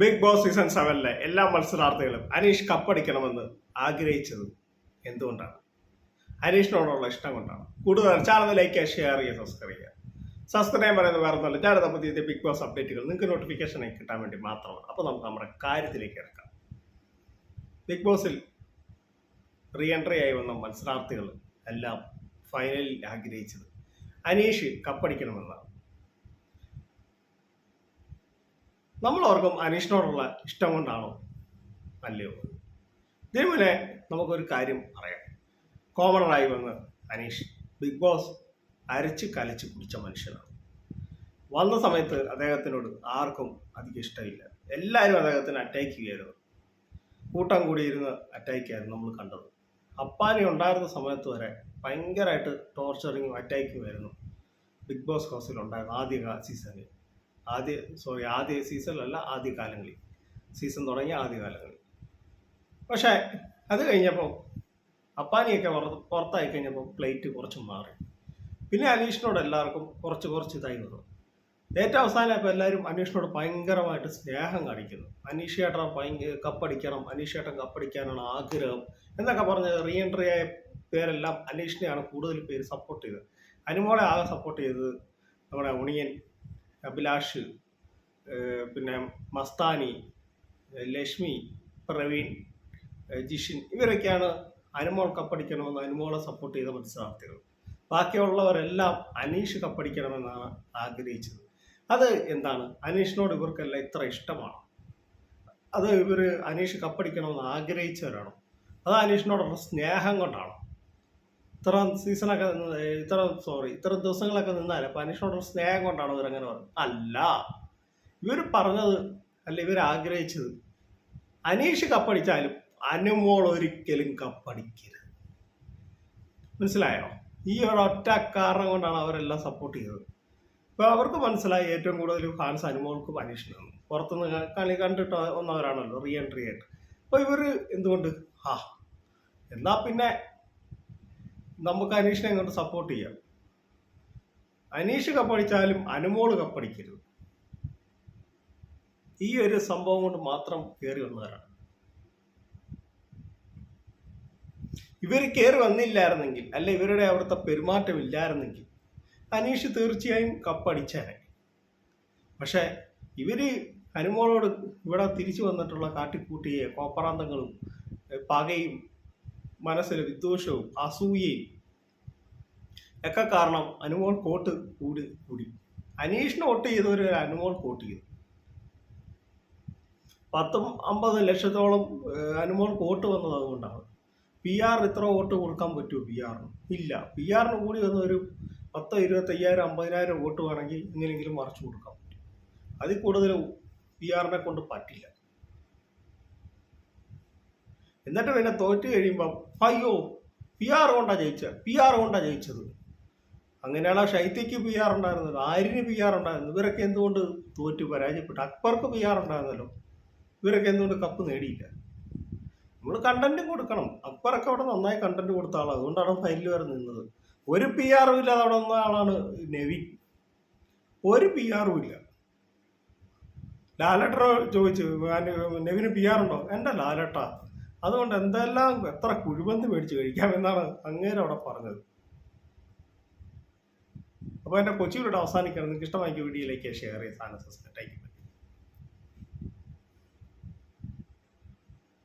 Big boss season സെവനിലെ എല്ലാ മത്സരാർത്ഥികളും അനീഷ് കപ്പടിക്കണമെന്ന് ആഗ്രഹിച്ചത് എന്തുകൊണ്ടാണ്? അനീഷിനോടുള്ള ഇഷ്ടം കൊണ്ടാണ്. കൂടുതൽ ചാനൽ ലൈക്ക് ഷെയർ ചെയ്യുക സബ്സ്ക്രൈബ് ചെയ്യുക. സബ്സ്ക്രൈബ് പറയുന്നത് വേറെ ഒന്നുമല്ല. ഞാനത് പുതിയ ബിഗ് ബോസ് അപ്ഡേറ്റുകൾ നിങ്ങൾക്ക് നോട്ടിഫിക്കേഷൻ കിട്ടാൻ വേണ്ടി മാത്രമാണ്. അപ്പോൾ നമുക്ക് നമ്മുടെ കാര്യത്തിലേക്ക് ഇറക്കാം ബിഗ് ബോസിൽ റീ എൻട്രി ആയി വന്ന മത്സരാർത്ഥികൾ എല്ലാം ഫൈനലിൽ ആഗ്രഹിച്ചത് അനീഷ് കപ്പടിക്കണമെന്നാണ്. നമ്മൾ ഓർക്കും അനീഷിനോടുള്ള ഇഷ്ടം കൊണ്ടാണോ? അല്ലയോ? ഇതേപോലെ നമുക്കൊരു കാര്യം അറിയാം കോമണറായി വന്ന് അനീഷ് ബിഗ് ബോസ് അരച്ച് കലച്ച് കുടിച്ച മനുഷ്യനാണ്. വന്ന സമയത്ത് അദ്ദേഹത്തിനോട് ആർക്കും അധികം ഇഷ്ടമില്ല. എല്ലാവരും അദ്ദേഹത്തിന് അറ്റാക്ക് ചെയ്യായിരുന്നു കൂട്ടം കൂടിയിരുന്ന് അറ്റാക്ക് ആയിരുന്നു നമ്മൾ കണ്ടത്. അപ്പാനി ഉണ്ടായിരുന്ന സമയത്ത് വരെ ഭയങ്കരമായിട്ട് ടോർച്ചറിങ്ങും അറ്റാക്കും ആയിരുന്നു ബിഗ് ബോസ് ഹൗസിൽ ഉണ്ടായിരുന്ന ആദ്യ സീസണിൽ ആദ്യ സോറി ആദ്യ സീസണിലല്ല ആദ്യ കാലങ്ങളിൽ സീസൺ തുടങ്ങിയ ആദ്യ കാലങ്ങളിൽ പക്ഷേ അത് കഴിഞ്ഞപ്പോൾ അപ്പാനിയൊക്കെ പുറത്ത് പുറത്തായി കഴിഞ്ഞപ്പോൾ പ്ലേറ്റ് കുറച്ച് മാറി. പിന്നെ അനീഷിനോട് എല്ലാവർക്കും കുറച്ച് കുറച്ച് ഇതായി വന്നു. ഏറ്റവും അവസാനം ഇപ്പോൾ എല്ലാവരും അനീഷിനോട് ഭയങ്കരമായിട്ട് സ്നേഹം കാണിക്കുന്നു. അനീഷ് ചേട്ടൻ ഭയങ്കര കപ്പടിക്കണം അനീഷ് ചേട്ടൻ കപ്പടിക്കാനാണ് ആഗ്രഹം എന്നൊക്കെ പറഞ്ഞ് റീ എൻട്രി ആയ പേരെല്ലാം അനീഷിനെയാണ് കൂടുതൽ പേര് സപ്പോർട്ട് ചെയ്തത്. അനുമോളെ ആകെ സപ്പോർട്ട് ചെയ്തത് നമ്മുടെ ഉണിയൻ അഭിലാഷ് പിന്നെ മസ്താനി ലക്ഷ്മി പ്രവീൺ ജിഷിൻ ഇവരൊക്കെയാണ് അനുമോൾ കപ്പടിക്കണമെന്ന് അനുമോളെ സപ്പോർട്ട് ചെയ്ത മത്സരാർത്ഥികൾ. ബാക്കിയുള്ളവരെല്ലാം അനീഷ് കപ്പടിക്കണമെന്നാണ് ആഗ്രഹിച്ചത്. അത് എന്താണ്? അനീഷിനോട് ഇവർക്കെല്ലാം ഇത്ര ഇഷ്ടമാണ്? അത് ഇവർ അനീഷ് കപ്പടിക്കണമെന്ന് ആഗ്രഹിച്ചവരാണ്? അത് അനീഷിനോടുള്ള സ്നേഹം കൊണ്ടാണോ? ഇത്ര സീസണൊക്കെ ഇത്ര സോറി ഇത്ര ദിവസങ്ങളൊക്കെ നിന്നാലേ അപ്പം അനീഷിനോടുള്ള സ്നേഹം കൊണ്ടാണോ ഇവരങ്ങനെ പറഞ്ഞത്. അല്ല ഇവർ പറഞ്ഞത് അല്ല ഇവർ ആഗ്രഹിച്ചത് അനീഷ് കപ്പടിച്ചാലും അനുമോൾ ഒരിക്കലും കപ്പടിക്കരുത്. മനസ്സിലായോ? ഈ ഒരൊറ്റ കാരണം കൊണ്ടാണ് അവരെല്ലാം സപ്പോർട്ട് ചെയ്തത്. ഇപ്പോൾ അവർക്ക് മനസ്സിലായി ഏറ്റവും കൂടുതൽ ഫാൻസ് അനുമോൾക്ക് അനീഷിനാണ് പുറത്തുനിന്ന് കളി കണ്ടിട്ട് വന്നവരാണല്ലോ റീ എൻട്രി ആയിട്ട്. അപ്പോൾ ഇവർ എന്തുകൊണ്ട്? ആ എന്നാൽ പിന്നെ നമുക്ക് അനീഷിനെ ഇങ്ങോട്ട് സപ്പോർട്ട് ചെയ്യാം. അനീഷ് കപ്പടിച്ചാലും അനുമോൾ കപ്പടിക്കരുത് ഈ ഒരു സംഭവം കൊണ്ട് മാത്രം കയറി വന്നവരാണ്. ഇവർ കയറി വന്നില്ലായിരുന്നെങ്കിൽ അല്ല ഇവരുടെ അവിടുത്തെ പെരുമാറ്റം ഇല്ലായിരുന്നെങ്കിൽ അനീഷ് തീർച്ചയായും കപ്പടിച്ചേനെ പക്ഷേ ഇവർ അനുമോളോട് ഇവിടെ തിരിച്ചു വന്നിട്ടുള്ള കാട്ടിക്കൂട്ടിയെ കോപ്പറാന്തങ്ങളും പകയും മനസ്സിലെ വിദ്വേഷവും അസൂയയും ഒക്കെ കാരണം അനുമോൾ കോട്ട് കൂടി കൂടി. അനീഷിന് വോട്ട് ചെയ്തവർ അനുമോൾ കോട്ട് ചെയ്തു പത്തും അമ്പത് ലക്ഷത്തോളം അനുമോൾ വോട്ട് വന്നത് അതുകൊണ്ടാണ്. പി ആർ ഇത്ര വോട്ട് കൊടുക്കാൻ പറ്റുമോ പി ആറിന് ഇല്ല. പി ആറിന് കൂടി വന്ന ഒരു പത്തോ ഇരുപത്തയ്യായിരം അമ്പതിനായിരം വോട്ട് വേണമെങ്കിൽ എങ്ങനെയെങ്കിലും മറച്ചു കൊടുക്കാം അതിൽ കൂടുതൽ പി ആറിനെ കൊണ്ട് പറ്റില്ല. എന്നിട്ട് പിന്നെ തോറ്റ് കഴിയുമ്പം അയ്യോ പി ആർ കൊണ്ടാ ജയിച്ചത് പി ആർ കൊണ്ടാ ജയിച്ചത്. അങ്ങനെയാണ് ഷൈത്യക്ക് പി ആർ ഉണ്ടായിരുന്നത്? ആര്യന് പി ആർ ഉണ്ടായിരുന്നു? ഇവരൊക്കെ എന്തുകൊണ്ട് തോറ്റ് പരാജയപ്പെട്ടു? അക്ബർക്ക് പി ആർ ഉണ്ടായിരുന്നല്ലോ. ഇവരൊക്കെ എന്തുകൊണ്ട് കപ്പ് നേടിയില്ല? നമ്മൾ കണ്ടന്റ് കൊടുക്കണം. അക്ബറൊക്കെ അവിടെ നന്നായി കണ്ടന്റ് കൊടുത്ത ആളാണ് അതുകൊണ്ടാണ് ഫൈനൽ വരെ നിന്നത്. ഒരു പി ആറും ഇല്ലാതെ അവിടെ നിന്ന ആളാണ് നെവിൻ ഒരു പി ആറും ഇല്ല. ലാലട്ടറോ ചോദിച്ചു നെവിന് പി ആർ ഉണ്ടോ? എന്റെ ലാലേട്ട. അതുകൊണ്ട് എന്തെല്ലാം എത്ര കുഴിമന്തി മേടിച്ച് കഴിക്കാമെന്നാണ് അങ്ങേരം അവിടെ പറഞ്ഞത്. അപ്പോൾ എന്റെ കൊച്ചിയിലൂടെ അവസാനിക്കണം നിങ്ങൾക്ക് ഇഷ്ടമായി വീഡിയോയിലേക്ക് ഷെയർ ചെയ്ത് സാധനം